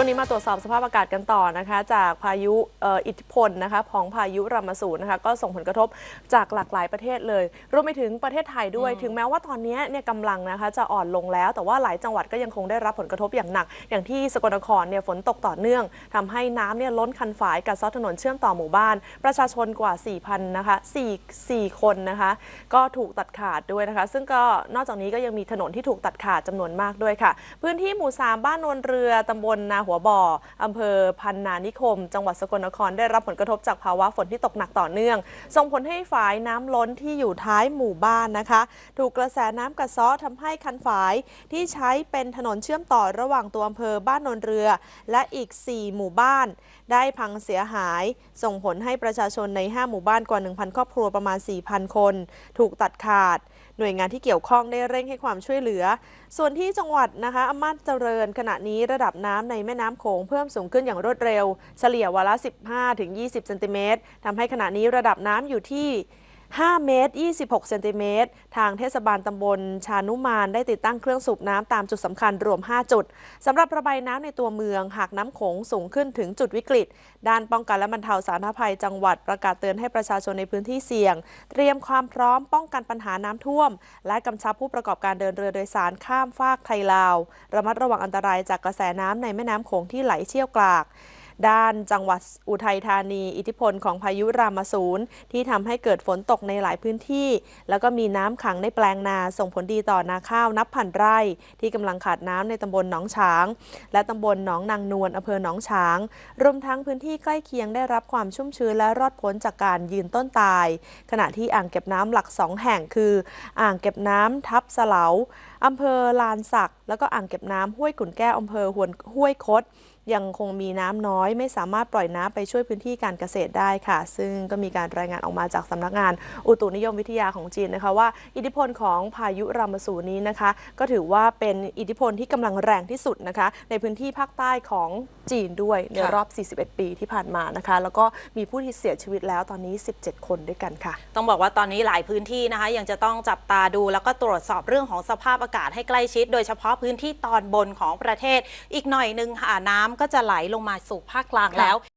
ช่วงนี้มาตรวจสอบสภาพอากาศกันต่อนะคะ จากพายุเอ่ออิทธิพลนะคะของพายุรามาสูนนะคะก็ส่งผลกระทบจากหลากหลายประเทศเลย รวมไปถึงประเทศไทยด้วย ถึงแม้ว่าตอนนี้เนี่ยกำลังนะคะจะอ่อนลงแล้ว แต่ว่าหลายจังหวัดก็ยังคงได้รับผลกระทบอย่างหนัก อย่างที่สกลนครเนี่ยฝนตกต่อเนื่องทำให้น้ำเนี่ยล้นคันฝายกัดเซาะถนนเชื่อมต่อหมู่บ้าน ประชาชนกว่า 4,000นะคะ4 4คนนะคะ ก็ถูกตัดขาดด้วยนะคะ ซึ่งก็นอกจากนี้ก็ยังมีถนนที่ถูกตัดขาดจำนวนมากด้วยค่ะ พื้นที่หมู่3บ้านนวลเรือตำบลนาหัวบ่ออำเภอพันนานิคม จังหวัดสกลนครได้รับผลกระทบจากภาวะฝนที่ตกหนักต่อเนื่อง ส่งผลให้ฝายน้ำล้นที่อยู่ท้ายหมู่บ้านนะคะ ถูกกระแสน้ำกัดเซาะทำให้คันฝายที่ใช้เป็นถนนเชื่อมต่อระหว่างตัวอำเภอบ้านนนเรือ และอีก 4 หมู่บ้าน ได้พังเสียหาย ส่งผลให้ประชาชนใน 5 หมู่บ้านกว่า 1,000 ครอบครัวประมาณ 4,000 คน ถูกตัดขาด หน่วยงานที่เกี่ยวข้องได้เร่งให้ความช่วยเหลือ ส่วนที่จังหวัดนะคะอำนาจเจริญ ขณะนี้ระดับน้ำในแม่น้ำโขงเพิ่มสูงขึ้นอย่างรวดเร็ว เฉลี่ยวันละ 15-20 เซนติเมตรทำให้ขณะนี้ระดับน้ำอยู่ที่ 5 เมตร 26 เซนติเมตร ทางเทศบาลตำบลชานุมานได้ติดตั้งเครื่องสูบน้ำตามจุดสำคัญรวม 5 จุดสำหรับระบายน้ำในตัวเมือง หากน้ำโขงสูงขึ้นถึงจุดวิกฤต ด้านป้องกันและบรรเทาสาธารณภัยจังหวัดประกาศเตือนให้ประชาชนในพื้นที่เสี่ยง เตรียมความพร้อมป้องกันปัญหาน้ำท่วม และกำชับผู้ประกอบการเดินเรือโดยสารข้ามฟากไทยลาว ระมัดระวังอันตรายจากกระแสน้ำในแม่น้ำโขงที่ไหลเชี่ยวกราก ด้านจังหวัดอุทัยธานี อิทธิพลของพายุรามาสูนที่ทำให้เกิดฝนตกในหลายพื้นที่ แล้วก็มีน้ำขังในแปลงนาส่งผลดีต่อนาข้าวนับพันไร่ ที่กำลังขาดน้ำในตำบลหนองฉาง และตำบลหนองนางนวลอำเภอหนองฉาง รวมทั้งพื้นที่ใกล้เคียงได้รับความชุ่มชื้นและรอดพ้นจากการยืนต้นตาย ขณะที่อ่างเก็บน้ำหลักสองแห่งคือ อ่างเก็บน้ำทับสะเหลาอำเภอลานสัก แล้วก็อ่างเก็บน้ำห้วยขุนแก้วอำเภอหวนห้วยคดยังคงมีน้ำน้อย ไม่สามารถปล่อยน้ำไปช่วยพื้นที่การเกษตรได้ค่ะ ซึ่งก็มีการรายงานออกมาจากสำนักงาน อุตุนิยมวิทยาของจีนนะคะว่า อิทธิพลของพายุรามาสูนี้นะคะ ก็ถือว่าเป็นอิทธิพลที่กำลังแรงที่สุดนะคะ ในพื้นที่ภาคใต้ของจีนด้วยในรอบ 41 ปีที่ผ่านมานะคะ แล้วก็มีผู้ที่เสียชีวิตแล้วตอนนี้ 17 คนด้วยกันค่ะ ต้องบอกว่าตอนนี้หลายพื้นที่นะคะ ยังจะต้องจับตาดูแล้วก็ตรวจสอบเรื่องของสภาพอากาศให้ใกล้ชิด โดยเฉพาะพื้นที่ตอนบนของประเทศ อีกหน่อยหนึ่งค่ะน้ำก็จะไหลลงมาสู่ภาคกลางค่ะแล้ว